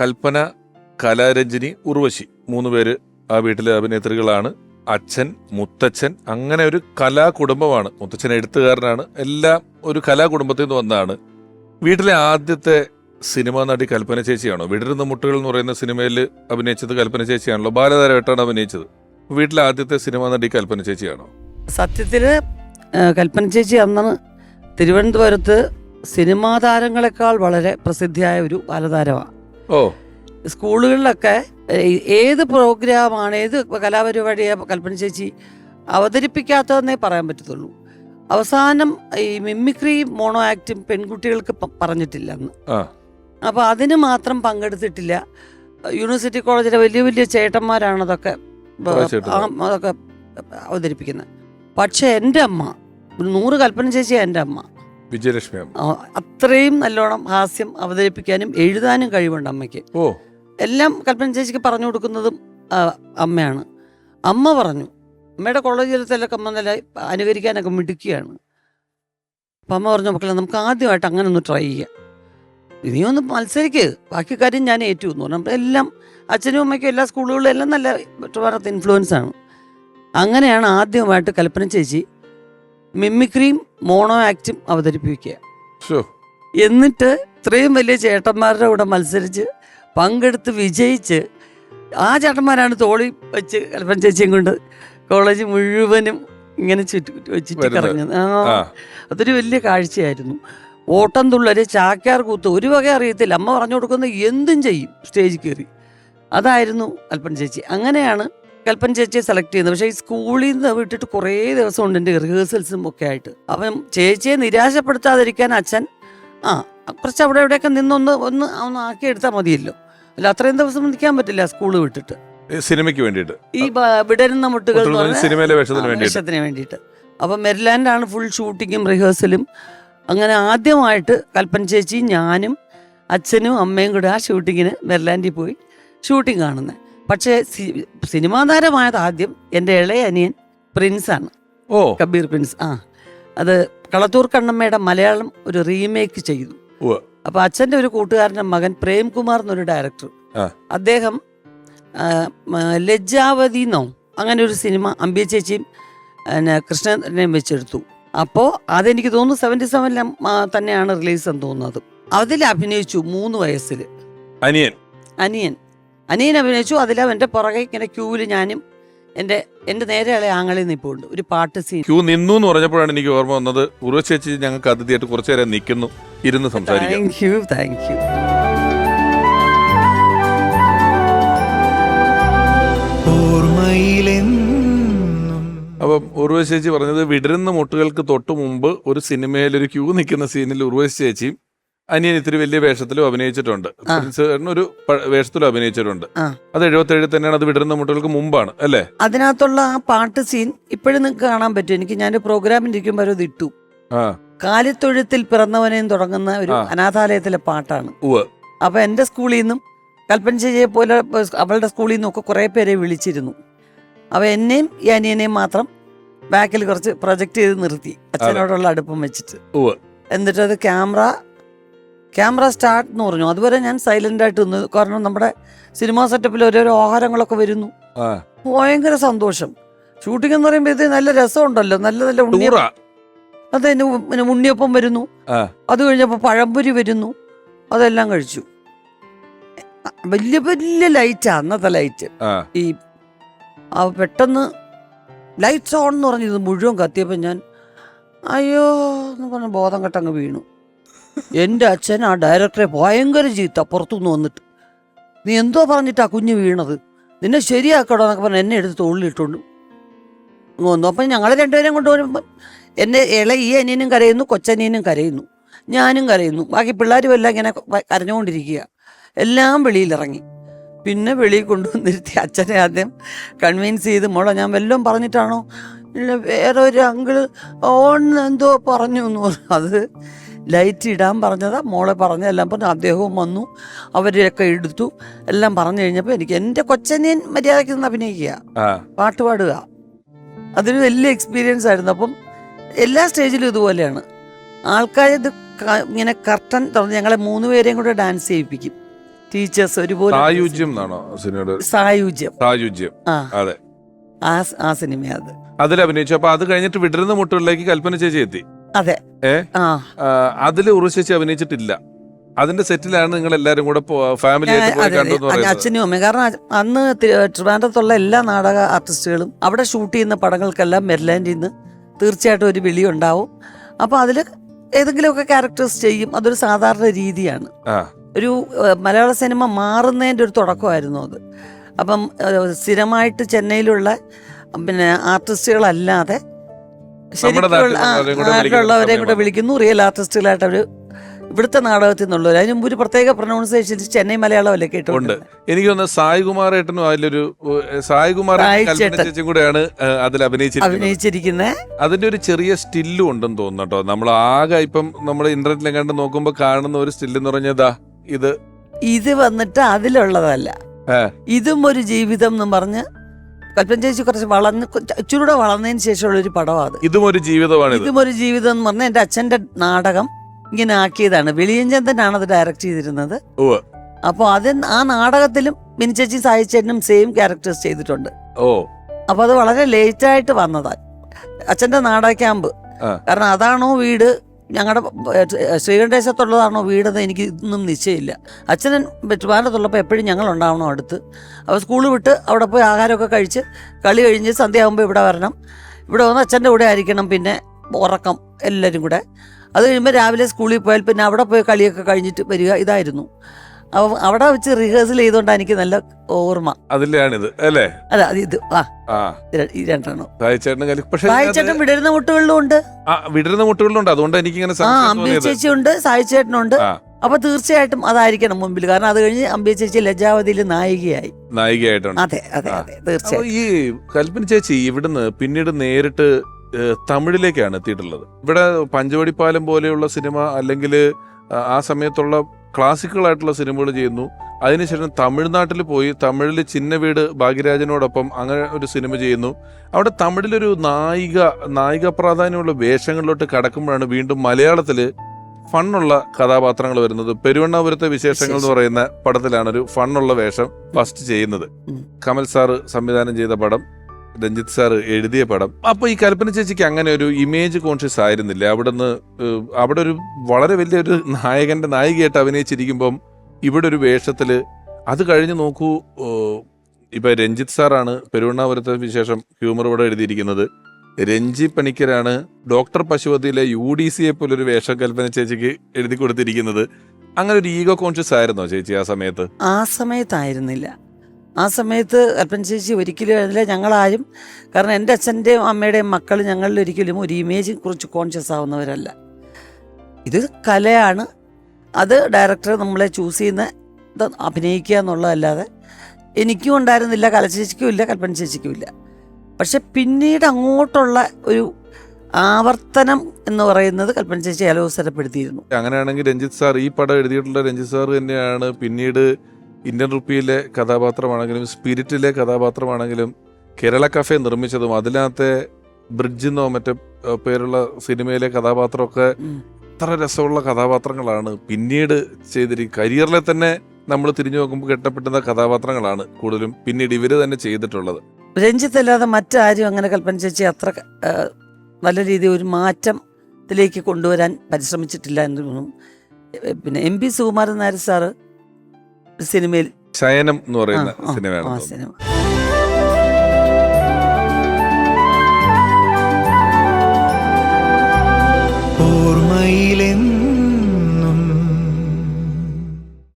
കൽപ്പന കലാരഞ്ജിനി ഉർവശി മൂന്ന് പേര് ആ വീട്ടിലെ അഭിനേത്രികളാണ്. അച്ഛൻ മുത്തച്ഛൻ അങ്ങനെ ഒരു കലാ കുടുംബമാണ് മുത്തച്ഛൻ എഴുത്തുകാരനാണ്. എല്ലാം ഒരു കലാ കുടുംബത്തിൽ നിന്ന് വന്നതാണ് വീട്ടിലെ ആദ്യത്തെ സിനിമ നടി കൽപ്പന ചേച്ചിയാണോ? വിടരുന്ന മുട്ടുകൾ എന്ന് പറയുന്ന സിനിമയിൽ അഭിനയിച്ചത് കൽപ്പന ചേച്ചിയാണല്ലോ? ബാലതാരമായിട്ടാണ് അഭിനയിച്ചത്. വീട്ടിലെ ആദ്യത്തെ സിനിമ നടി കൽപ്പന ചേച്ചിയാണോ? സത്യത്തിൽ കൽപ്പന ചേച്ചി അന്നാണ് തിരുവനന്തപുരത്ത് സിനിമാ താരങ്ങളെക്കാൾ വളരെ പ്രസിദ്ധിയായ ഒരു ബാലതാരമാണ് ഓ. സ്കൂളുകളിലൊക്കെ ഏത് പ്രോഗ്രാമാണ് ഏത് കലാപരിപാടിയാണ് കൽപ്പന ചേച്ചി അവതരിപ്പിക്കാത്തതെന്നേ പറയാൻ പറ്റത്തുള്ളൂ. അവസാനം ഈ മിമിക്രി മോണോ ആക്റ്റും പെൺകുട്ടികൾക്ക് പറഞ്ഞിട്ടില്ല അന്ന്. അപ്പോൾ അതിന് മാത്രം പങ്കെടുത്തിട്ടില്ല. യൂണിവേഴ്സിറ്റി കോളേജിലെ വലിയ വലിയ ചേട്ടന്മാരാണ് അതൊക്കെ അതൊക്കെ അവതരിപ്പിക്കുന്നത്. പക്ഷെ എന്റെ അമ്മ നൂറ് കൽപ്പന ചേച്ചിയാണ് എന്റെ അമ്മ. വിജയലക്ഷ്മി അത്രയും നല്ലോണം ഹാസ്യം അവതരിപ്പിക്കാനും എഴുതാനും കഴിവുണ്ട് അമ്മയ്ക്ക്. ഓ. എല്ലാം കൽപ്പന ചേച്ചിക്ക് പറഞ്ഞു കൊടുക്കുന്നതും അമ്മയാണ്. അമ്മ പറഞ്ഞു അമ്മയുടെ കോളേജിലത്തെല്ലാം അമ്മ നല്ല അനുകരിക്കാനൊക്കെ മിടുക്കിയാണ്. അപ്പം അമ്മ പറഞ്ഞു മക്കളെ നമുക്ക് ആദ്യമായിട്ട് അങ്ങനെ ഒന്ന് ട്രൈ ചെയ്യാം. നീ ഒന്ന് മത്സരിക്ക്. ബാക്കി കാര്യം ഞാൻ ഏറ്റു എന്ന് പറഞ്ഞു എല്ലാം അച്ഛനും അമ്മയ്ക്കും എല്ലാ സ്കൂളുകളിലും എല്ലാം നല്ല ട്രിവാൻഡ്രത്ത് ഇൻഫ്ലുവൻസ് ആണ്. അങ്ങനെയാണ് ആദ്യമായിട്ട് കൽപ്പന ചേച്ചി മിമിക്രിയും മോണോ ആക്റ്റും അവതരിപ്പിക്കുക. എന്നിട്ട് ഇത്രയും വലിയ ചേട്ടന്മാരുടെ കൂടെ മത്സരിച്ച് പങ്കെടുത്ത് വിജയിച്ച് ആ ചേട്ടന്മാരാണ് തോളി വെച്ച് കൽപ്പൻ ചേച്ചിയും കൊണ്ട് കോളേജ് മുഴുവനും ഇങ്ങനെ ചുറ്റി ചുറ്റി. കറങ്ങുന്നത്. അതൊരു വലിയ കാഴ്ചയായിരുന്നു. ഓട്ടം തുള്ളര് ചാക്യാർ കൂത്ത് ഒരു വക അറിയത്തില്ല. അമ്മ പറഞ്ഞു കൊടുക്കുന്ന എന്തും ചെയ്യും സ്റ്റേജിൽ കയറി. അതായിരുന്നു അൽപ്പൻ ചേച്ചി. അങ്ങനെയാണ് കൽപ്പന ചേച്ചിയെ സെലക്ട് ചെയ്യുന്നത് പക്ഷേ ഈ സ്കൂളിൽ നിന്ന് വിട്ടിട്ട് കുറേ ദിവസം ഉണ്ട് എന്റെ റിഹേഴ്സൽസും ഒക്കെ ആയിട്ട്. അപ്പം ചേച്ചിയെ നിരാശപ്പെടുത്താതിരിക്കാൻ അച്ഛൻ ആ കുറച്ച് അവിടെ ഇവിടെയൊക്കെ നിന്നൊന്ന് ഒന്ന് ഒന്ന് ആക്കി എടുത്താൽ മതിയല്ലോ. അല്ല അത്രയും ദിവസം നിൽക്കാൻ പറ്റില്ല സ്കൂൾ വിട്ടിട്ട്. സിനിമയ്ക്ക് വേണ്ടിയിട്ട്. ഈ വിടരുന്ന മുട്ടുകൾ സിനിമയിലെ വേഷത്തിന് വേണ്ടിയിട്ട്. അപ്പം മെരിലാൻഡാണ് ഫുൾ ഷൂട്ടിങ്ങും റിഹേഴ്സലും അങ്ങനെ ആദ്യമായിട്ട് കൽപ്പൻ ചേച്ചിയും ഞാനും അച്ഛനും അമ്മയും കൂടെ ആ ഷൂട്ടിങ്ങിന് മെരിലാൻഡിൽ പോയി ഷൂട്ടിംഗ് കാണുന്നത് പക്ഷേ സിനിമാ താരമായത് ആദ്യം എന്റെ ഇളയ അനിയൻ പ്രിൻസാണ്. ഓ. കബീർ പ്രിൻസ്. ആ. അത് കളത്തൂർ കണ്ണമ്മയുടെ മലയാളം ഒരു റീമേക്ക് ചെയ്തു. അപ്പൊ അച്ഛന്റെ ഒരു കൂട്ടുകാരന്റെ മകൻ പ്രേംകുമാർ എന്നൊരു ഡയറക്ടർ. അദ്ദേഹം ലജ്ജാവതി എന്നോ അങ്ങനെ ഒരു സിനിമ അമ്പിയ ചേച്ചിയും പിന്നെ കൃഷ്ണനെയും വെച്ചെടുത്തു. അപ്പോൾ അതെനിക്ക് തോന്നുന്നു സെവന്റി സെവനിൽ തന്നെയാണ് റിലീസ് എന്ന് തോന്നുന്നത്. അതിൽ അഭിനയിച്ചു മൂന്ന് വയസ്സിൽ. അനിയൻ. അനിയൻ. അനിയൻ അഭിനയിച്ചു. അതിലവന്റെ പുറകെ ഇങ്ങനെ ക്യൂവിൽ ഞാനും എന്റെ എന്റെ നേരെയുള്ള ആങ്ങളിൽ നിൽപ്പുണ്ട് ഒരു പാട്ട് സീൻ ക്യൂ നിന്നു എന്ന് പറഞ്ഞപ്പോഴാണ് എനിക്ക് ഓർമ്മ വന്നത്. ഉറവശേച്ചി ഞങ്ങൾക്ക് അതിഥിയായിട്ട് കുറച്ചു നേരം നിൽക്കുന്നു. ഇരുന്ന് സംസാരിക്കാം. താങ്ക് യു താങ്ക് യു ഓർമ്മയിലെന്നും അപ്പം ഉർവശേച്ചി പറഞ്ഞത് വിടരുന്ന മുട്ടുകൾക്ക് തൊട്ട് മുമ്പ് ഒരു സിനിമയിൽ ഒരു ക്യൂ നിൽക്കുന്ന സീനിൽ ഉർവശി ചേച്ചിയും അനിയൻ ഇത്തിരി വലിയ വേഷത്തിലും അഭിനയിച്ചിട്ടുണ്ട്. പ്രിൻസ് ഒരു പ- വേഷത്തിലും അഭിനയിച്ചിട്ടുണ്ട്. അത് അത് എഴുപത്തേഴിൽ തന്നെയാണ് അത് വിടരുന്ന മുട്ടുകൾക്ക് മുമ്പാണ് അല്ലേ? അതിനകത്തുള്ള ആ പാട്ട് സീൻ ഇപ്പോഴും നിങ്ങൾക്ക് കാണാൻ പറ്റും. എനിക്ക് ഞാൻ പ്രോഗ്രാമിൽ ഇരിക്കുമ്പോൾ അത് ഇട്ടു ആ. കാലിത്തൊഴുത്തിൽ പിറന്നവനെയും തുടങ്ങുന്ന ഒരു ആ. അനാഥാലയത്തിലെ പാട്ടാണ്. ഉവ്വ്. അപ്പൊ എന്റെ സ്കൂളിൽ നിന്നും കൽപ്പന ചേച്ചിയെ പോലെ അവളുടെ സ്കൂളിൽ നിന്നൊക്കെ കുറെ പേരെ വിളിച്ചിരുന്നു. അവ എന്നെയും ഈ അനിയനെയും മാത്രം ബാക്കിൽ കുറച്ച് പ്രൊജക്ട് ചെയ്ത് നിർത്തി. അച്ഛനോടുള്ള അടുപ്പം വെച്ചിട്ട്. ഉവ്വ്. എന്നിട്ട് അത് ക്യാമറ ക്യാമറ സ്റ്റാർട്ട് എന്ന് പറഞ്ഞു. അതുവരെ ഞാൻ സൈലന്റ് ആയിട്ട് നിന്ന്. കാരണം നമ്മുടെ സിനിമാ സെറ്റപ്പിൽ ഓരോരോ ആഹാരങ്ങളൊക്കെ വരുന്നു. ഭയങ്കര സന്തോഷം. ഷൂട്ടിംഗ് എന്ന് പറയുമ്പോ ഇത് നല്ല രസമുണ്ടല്ലോ. നല്ല നല്ല ഉണ്ണിയ അത് പിന്നെ ഉണ്ണിയപ്പം വരുന്നു. അത് കഴിഞ്ഞപ്പോൾ പഴംപൊരി വരുന്നു. അതെല്ലാം കഴിച്ചു. വലിയ വലിയ ലൈറ്റാ അന്നത്തെ ലൈറ്റ് ഈ പെട്ടെന്ന് ലൈറ്റ്സ് ഓൺ എന്ന് പറഞ്ഞ് ഇത് മുഴുവൻ കത്തിയപ്പോൾ ഞാൻ അയ്യോ എന്ന് പറഞ്ഞ ബോധം കെട്ടങ്ങ് വീണു. എന്റെ അച്ഛൻ ആ ഡയറക്ടറെ ഭയങ്കര ചീത്ത പുറത്തുനിന്ന് വന്നിട്ട്. നീ എന്തോ പറഞ്ഞിട്ടാ കുഞ്ഞ് വീണത്? നിന്നെ ശരിയാക്കടോ എന്നൊക്കെ പറഞ്ഞ് എന്നെ എടുത്ത് തോളിലിട്ടുണ്ട്. വന്നു. അപ്പം ഞങ്ങൾ രണ്ടുപേരും കൊണ്ടുവരുമ്പോൾ എന്നെ ഇള ഈ അനിയനും കരയുന്നു കൊച്ചനിയനും കരയുന്നു. ഞാനും കരയുന്നു. ബാക്കി പിള്ളേരും എല്ലാം ഇങ്ങനെ കരഞ്ഞുകൊണ്ടിരിക്കുക എല്ലാം വെളിയിലിറങ്ങി. പിന്നെ വെളിയിൽ കൊണ്ടുവന്നിരുത്തി അച്ഛനെ ആദ്യം കൺവിൻസ് ചെയ്ത് മോളെ ഞാൻ വല്ലതും പറഞ്ഞിട്ടാണോ? ഇല്ല വേറെ ഒരു അങ്കിൾ ഓൺ എന്തോ പറഞ്ഞു എന്ന് പറഞ്ഞു. അത് ലൈറ്റ് ഇടാൻ പറഞ്ഞതാ. മോളെ പറഞ്ഞ എല്ലാം പറഞ്ഞു. അദ്ദേഹവും വന്നു. അവരെയൊക്കെ എടുത്തു. എല്ലാം പറഞ്ഞു കഴിഞ്ഞപ്പോൾ എനിക്ക് എന്റെ കൊച്ചനെ മര്യാദയ്ക്ക് നിന്ന് അഭിനയിക്കുക. പാട്ട് പാടുക. അതൊരു വലിയ എക്സ്പീരിയൻസ് ആയിരുന്നു. അപ്പം എല്ലാ സ്റ്റേജിലും ഇതുപോലെയാണ്. ആൾക്കാർ ഇത് ഇങ്ങനെ കർട്ടൻ തുറന്ന് ഞങ്ങളെ മൂന്ന് പേരെയും കൂടെ ഡാൻസ് ചെയ്യിപ്പിക്കും. ടീച്ചേഴ്സ് ഒരുപോലെ സായുജ്യം സായുജ്യം. അതെ. ആ സിനിമ അത്. അതിൽ അഭിനയിച്ചു അപ്പൊ അത് കഴിഞ്ഞിട്ട് വിടരുന്ന മുട്ടുകളിലേക്ക് കൽപ്പന ചേച്ചി എത്തി. അതെ. ഏ? ആ. അതിൽ ഉറുശേച്ചി അഭിനയിച്ചിട്ടില്ല. അതിന്റെ സെറ്റിലാണ് നിങ്ങൾ എല്ലാരും കൂടെ ഫാമിലി അച്ഛനും അമ്മയും. കാരണം അന്ന് ട്രിവാൻഡ്രത്തുള്ള എല്ലാ നാടക ആർട്ടിസ്റ്റുകളും അവിടെ ഷൂട്ട് ചെയ്യുന്ന പടങ്ങൾക്കെല്ലാം മെർലാൻഡിൽ നിന്ന് തീർച്ചയായിട്ടും ഒരു വിളി ഉണ്ടാവും. അപ്പൊ അതിൽ ഏതെങ്കിലുമൊക്കെ ക്യാരക്ടേഴ്സ് ചെയ്യും. അതൊരു സാധാരണ രീതിയാണ്. ഒരു മലയാള സിനിമ മാറുന്നതിന്റെ ഒരു തുടക്കമായിരുന്നു അത്. അപ്പം സ്ഥിരമായിട്ട് ചെന്നൈയിലുള്ള പിന്നെ ആർട്ടിസ്റ്റുകളല്ലാതെ ശരിക്കുള്ള കൂടെ വിളിക്കുന്ന റിയൽ ആർട്ടിസ്റ്റുകളായിട്ട് അവർ ഇവിടുത്തെ നാടകത്തിൽ നിന്നുള്ളവർ അതിന് മുമ്പ് ഒരു പ്രത്യേക പ്രൊണൗൺസിയേഷൻ ചെന്നൈ മലയാളമല്ലേ ഉണ്ട്. കേട്ടുണ്ട് എനിക്ക് തോന്നുന്നു സായികുമാർ ഏട്ടനും അതിലൊരു ഏഹ്, സായ് കുമാർ സായ് കൽപ്പന ചേട്ടൻ. ചേച്ചിയും കൂടെയാണ് അതിൽ അഭിനയിച്ചിരിക്കുന്നത്. അഭിനയിച്ചിരിക്കുന്ന. അതിന്റെ ഒരു ചെറിയ സ്റ്റില്ലും ഉണ്ടെന്ന് തോന്നുന്നു കേട്ടോ. നമ്മൾ ആകെ ഇപ്പം നമ്മൾ ഇന്റർനെറ്റിലെ കണ്ട് നോക്കുമ്പോൾ കാണുന്ന ഒരു സ്റ്റിൽ എന്ന് പറഞ്ഞതാ ഇത്. ഇത് വന്നിട്ട് അതിലുള്ളതല്ല. ഇതും ഒരു ജീവിതം എന്ന് പറഞ്ഞ് കൽപ്പന ചേച്ചി കുറച്ച് വളർന്ന് ഇച്ചിരൂടെ വളർന്നതിന് ശേഷമുള്ള ഒരു പടമാണ് ഇതും ഒരു ജീവിതമാണ് ഇതും ഒരു ജീവിതം എന്ന് പറഞ്ഞാൽ എന്റെ അച്ഛന്റെ നാടകം ഇങ്ങനെ ആക്കിയതാണ്. വെളിയഞ്ചന്ദനാണ് അത് ഡയറക്റ്റ് ചെയ്തിരുന്നത്. അപ്പൊ അപ്പോൾ അത് ആ നാടകത്തിലും മിനിച്ചേച്ചി സായിച്ചേട്ടനും സെയിം ക്യാരക്ടേഴ്സ് ചെയ്തിട്ടുണ്ട്. ഓ. അപ്പോൾ അത് വളരെ ലേറ്റ് ആയിട്ട് വന്നതാണ് അച്ഛന്റെ നാടക ക്യാമ്പ് കാരണം അതാണോ വീട്? ഞങ്ങളുടെ ശ്രീകണ്ഠേശത്തുള്ളതാണോ വീടെന്ന് എനിക്ക് ഇന്നും നിശ്ചയമില്ല. അച്ഛൻ ട്രിവാൻഡ്രത്തുള്ളപ്പോൾ എപ്പോഴും ഞങ്ങൾ ഉണ്ടാവണം അടുത്ത്. അപ്പോൾ സ്കൂൾ വിട്ട് അവിടെ പോയി ആഹാരമൊക്കെ കഴിച്ച് കളി കഴിഞ്ഞ് സന്ധ്യയാകുമ്പോൾ ഇവിടെ വരണം. ഇവിടെ വന്ന് അച്ഛന്റെ കൂടെ ആയിരിക്കണം പിന്നെ ഉറക്കം എല്ലാവരും കൂടെ. അത് കഴിയുമ്പോൾ രാവിലെ സ്കൂളിൽ പോയാൽ പിന്നെ അവിടെ പോയി കളിയൊക്കെ കഴിഞ്ഞിട്ട് വരിക ഇതായിരുന്നു. അവിടെ വെച്ച് റിഹേഴ്സൽ ചെയ്തോണ്ടാ എനിക്ക് നല്ല ഓർമ്മ. അതിലാണിത് അല്ലേ? അല്ല അത് ഇത് ആ. ഈ രണ്ടെണ്ണം. സായിച്ചേട്ടൻ വിടരുന്ന മുട്ടുകളിലും ഉണ്ട്. വിടരുന്ന മുട്ടുകളിലുണ്ട്. അതുകൊണ്ട് എനിക്ക് ഇങ്ങനെ ആ അമ്പിയ ചേച്ചിയുണ്ട് സായിച്ചേട്ടനുണ്ട്. അപ്പൊ തീർച്ചയായിട്ടും അതായിരിക്കണം മുമ്പിൽ. കാരണം അത് കഴിഞ്ഞ് അമ്പിയ ചേച്ചി ലജാവതിയിൽ നായികയായി. നായികയായിട്ടാണ് അതെ അതെ തീർച്ചയായിട്ടും അതെ തീർച്ചയായും ഈ കൽപ്പന ചേച്ചി ഇവിടുന്ന് പിന്നീട് നേരിട്ട് തമിഴിലേക്കാണ് എത്തിയിട്ടുള്ളത്. ഇവിടെ പഞ്ചവടിപ്പാലം പോലെയുള്ള സിനിമ അല്ലെങ്കിൽ ആ സമയത്തുള്ള ക്ലാസിക്കൽ ആയിട്ടുള്ള സിനിമകൾ ചെയ്യുന്നു. അതിനുശേഷം തമിഴ്നാട്ടിൽ പോയി തമിഴിൽ ചിന്ന വീട് ഭാഗ്യരാജനോടൊപ്പം അങ്ങനെ ഒരു സിനിമ ചെയ്യുന്നു. അവിടെ തമിഴിലൊരു നായിക നായിക പ്രാധാന്യമുള്ള വേഷങ്ങളിലോട്ട് കടക്കുമ്പോഴാണ് വീണ്ടും മലയാളത്തിൽ ഫണ്ണുള്ള കഥാപാത്രങ്ങൾ വരുന്നത്. പെരുവണ്ണാപുരത്തെ വിശേഷങ്ങൾ എന്ന് പറയുന്ന പടത്തിലാണ് ഒരു ഫണ്ണുള്ള വേഷം ഫസ്റ്റ് ചെയ്യുന്നത്. കമൽ സാറ് സംവിധാനം ചെയ്ത പടം. രഞ്ജിത്ത് സാർ എഴുതിയ പടം. അപ്പൊ ഈ കൽപ്പന ചേച്ചിക്ക് അങ്ങനെ ഒരു ഇമേജ് കോൺഷ്യസ് ആയിരുന്നില്ല? അവിടുന്ന് അവിടെ ഒരു വളരെ വലിയൊരു നായകന്റെ നായികയായിട്ട് അഭിനയിച്ചിരിക്കുമ്പം ഇവിടെ ഒരു വേഷത്തിൽ അത് കഴിഞ്ഞ് നോക്കൂ ഇപ്പൊ രഞ്ജിത്ത് സാറാണ് പെരുവണ്ണാപുരത്തെ വിശേഷം ഹ്യൂമർ ഇവിടെ എഴുതിയിരിക്കുന്നത്. രഞ്ജി പണിക്കരാണ് ഡോക്ടർ പശുപതിയിലെ യു ഡി സിയെ പോലൊരു വേഷം കൽപ്പന ചേച്ചിക്ക് എഴുതി കൊടുത്തിരിക്കുന്നത്. അങ്ങനെ ഒരു ഈഗോ കോൺഷ്യസ് ആയിരുന്നോ ചേച്ചി ആ സമയത്ത്? ആ സമയത്തായിരുന്നില്ല. ആ സമയത്ത് അൽപ്പൻ ചേച്ചി ഒരിക്കലും അതിലെ ഞങ്ങളാരും കാരണം എന്റെ അച്ഛന്റെയും അമ്മയുടെയും മക്കൾ ഞങ്ങളിൽ ഒരിക്കലും ഒരു ഇമേജ് കുറിച്ച് കോൺഷ്യസ് ആവുന്നവരല്ല. ഇത് കലയാണ്. അത് ഡയറക്ടർ നമ്മളെ ചൂസ് ചെയ്യുന്ന അഭിനയിക്കുക എന്നുള്ളതല്ലാതെ എനിക്കും ഉണ്ടായിരുന്നില്ല കലചേച്ചിക്കും ഇല്ല കൽപ്പന ചേച്ചിക്കും ഇല്ല. പക്ഷെ പിന്നീട് അങ്ങോട്ടുള്ള ഒരു ആവർത്തനം എന്ന് പറയുന്നത് കൽപ്പന ചേച്ചി അലോസരപ്പെടുത്തിയിരുന്നു. അങ്ങനെയാണെങ്കിൽ രഞ്ജിത്ത് സാർ ഈ പടം എഴുതിയിട്ടുള്ള രഞ്ജിത്ത് സാർ തന്നെയാണ് പിന്നീട് ഇന്ത്യൻ റുപ്പിയിലെ കഥാപാത്രമാണെങ്കിലും സ്പിരിറ്റിലെ കഥാപാത്രമാണെങ്കിലും കേരള കഫേ നിർമ്മിച്ചതും അതിനകത്തെ ബ്രിഡ്ജ് എന്നോ മറ്റേ പേരുള്ള സിനിമയിലെ കഥാപാത്രമൊക്കെ. എത്ര രസമുള്ള കഥാപാത്രങ്ങളാണ്. പിന്നീട് ചെയ്തിരിക്കും കരിയറിലെ തന്നെ നമ്മൾ തിരിഞ്ഞു നോക്കുമ്പോൾ കെട്ടപ്പെട്ടുന്ന കഥാപാത്രങ്ങളാണ് കൂടുതലും പിന്നീട് ഇവർ തന്നെ ചെയ്തിട്ടുള്ളത്. രഞ്ജിത്ത് അല്ലാതെ മറ്റാരും അങ്ങനെ കൽപ്പന ചേച്ചി അത്ര നല്ല രീതിയിൽ ഒരു മാറ്റത്തിലേക്ക് കൊണ്ടുവരാൻ പരിശ്രമിച്ചിട്ടില്ല എന്ന് പിന്നെ M P Sukumaran Nair sir സിനിമയിൽ ശയനം എന്ന് പറയുന്ന ആ, സിനിമയാണ്. സിനിമ ഓർമ്മയിലെന്നും